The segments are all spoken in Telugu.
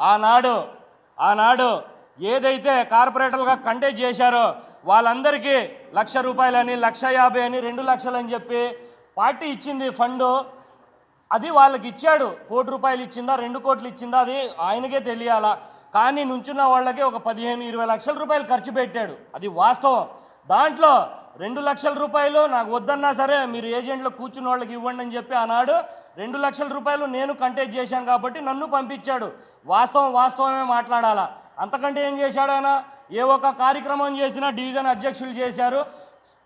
ఆనాడు ఆనాడు ఏదైతే కార్పొరేటర్లుగా కంటెస్ట్ చేశారో వాళ్ళందరికీ లక్ష రూపాయలని లక్ష యాభై అని రెండు లక్షలని చెప్పి పార్టీ ఇచ్చింది ఫండు. అది వాళ్ళకి ఇచ్చాడు. కోటి రూపాయలు ఇచ్చిందా రెండు కోట్లు ఇచ్చిందా అది ఆయనకే తెలియాలా. కానీ నుంచున్న వాళ్ళకి ఒక పదిహేను ఇరవై లక్షల రూపాయలు ఖర్చు పెట్టాడు. అది వాస్తవం. దాంట్లో రెండు లక్షల రూపాయలు నాకు వద్దన్నా సరే మీరు ఏజెంట్లో కూర్చున్న వాళ్ళకి ఇవ్వండి అని చెప్పి ఆనాడు రెండు లక్షల రూపాయలు నేను కంటెక్ట్ చేశాను కాబట్టి నన్ను పంపించాడు. వాస్తవం వాస్తవమే మాట్లాడాలా? అంతకంటే ఏం చేశాడు ఆయన? ఏ ఒక్క కార్యక్రమం చేసినా డివిజన్ అధ్యక్షులు చేశారు.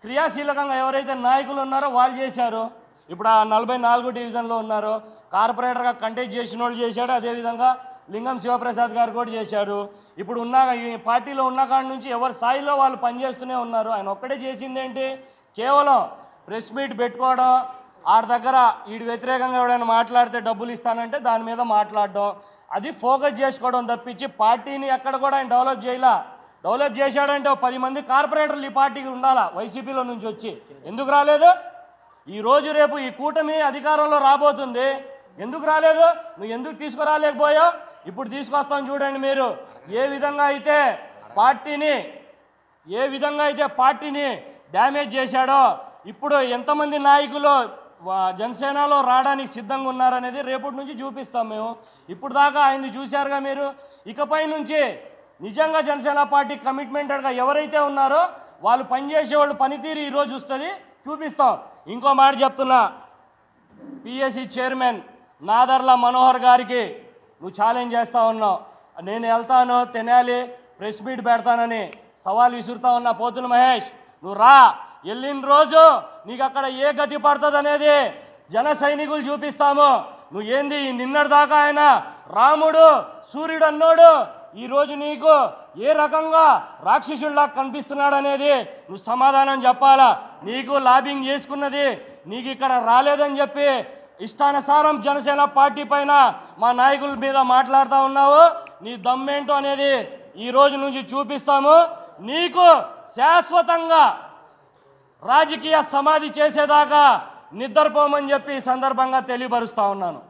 క్రియాశీలకంగా ఎవరైతే నాయకులు ఉన్నారో వాళ్ళు చేశారు. ఇప్పుడు ఆ నలభై నాలుగు డివిజన్లో ఉన్నారు. కార్పొరేటర్గా కంటెక్ట్ చేసిన వాళ్ళు చేశాడు. అదేవిధంగా లింగం శివప్రసాద్ గారు కూడా చేశారు ఇప్పుడు ఉన్న ఈ పార్టీలో ఉన్న కాడి నుంచి ఎవరి స్థాయిలో వాళ్ళు పనిచేస్తూనే ఉన్నారు. ఆయన ఒక్కడే చేసింది ఏంటి కేవలం ప్రెస్ మీట్ పెట్టుకోవడం ఆడ దగ్గర వీడి వ్యతిరేకంగా ఎవడైనా మాట్లాడితే డబ్బులు ఇస్తానంటే దాని మీద మాట్లాడడం. అది ఫోకస్ చేసుకోవడం తప్పించి పార్టీని ఎక్కడ కూడా ఆయన డెవలప్ చేయాల. డెవలప్ చేశాడంటే పది మంది కార్పొరేటర్లు ఈ పార్టీకి ఉండాలా? వైసీపీలో నుంచి వచ్చి. ఎందుకు రాలేదు? ఈ రోజు రేపు ఈ కూటమి అధికారంలో రాబోతుంది. ఎందుకు రాలేదు? నువ్వు ఎందుకు తీసుకురాలేకపోయావు? ఇప్పుడు తీసుకొస్తాం చూడండి మీరు. ఏ విధంగా అయితే పార్టీని ఏ విధంగా అయితే పార్టీని డ్యామేజ్ చేశాడో ఇప్పుడు ఎంతమంది నాయకులు జనసేనలో రావడానికి సిద్ధంగా ఉన్నారనేది రేపటి నుంచి చూపిస్తాం మేము. ఇప్పుడు దాకా ఆయన్ని చూశారుగా మీరు. ఇకపై నుంచి నిజంగా జనసేన పార్టీ కమిట్మెంటెడ్గా ఎవరైతే ఉన్నారో వాళ్ళు పనిచేసే వాళ్ళు పనితీరు ఈరోజు వస్తుంది. చూపిస్తాం. ఇంకో మాట చెప్తున్నా. పిఎస్సి చైర్మన్ నాదర్ల మనోహర్ గారికి నువ్వు ఛాలెంజ్ చేస్తూ ఉన్నావు. నేను వెళ్తాను తెనాలి ప్రెస్ మీట్ పెడతానని సవాల్ విసురుతా ఉన్నా. పోతులు మహేష్ నువ్వు రా. వెళ్ళిన రోజు నీకు అక్కడ ఏ గతి పడుతుంది అనేది జన సైనికులు చూపిస్తాము. నువ్వు ఏంది ఈ నిన్నటి దాకా ఆయన రాముడు సూర్యుడు అన్నోడు ఈరోజు నీకు ఏ రకంగా రాక్షసుల్లా కనిపిస్తున్నాడు అనేది నువ్వు సమాధానం చెప్పాలా? నీకు లాబింగ్ చేసుకున్నది నీకు ఇక్కడ రాలేదని చెప్పి ఇష్టానుసారం జనసేన పార్టీ పైన మా నాయకుల మీద మాట్లాడుతూ ఉన్నావు. నీ దమ్మేంటో అనేది ఈ రోజు నుంచి చూపిస్తాము. నీకు శాశ్వతంగా రాజకీయ సమాధి చేసేదాకా నిద్రపోమని చెప్పి ఈ సందర్భంగా తెలియపరుస్తా ఉన్నాను.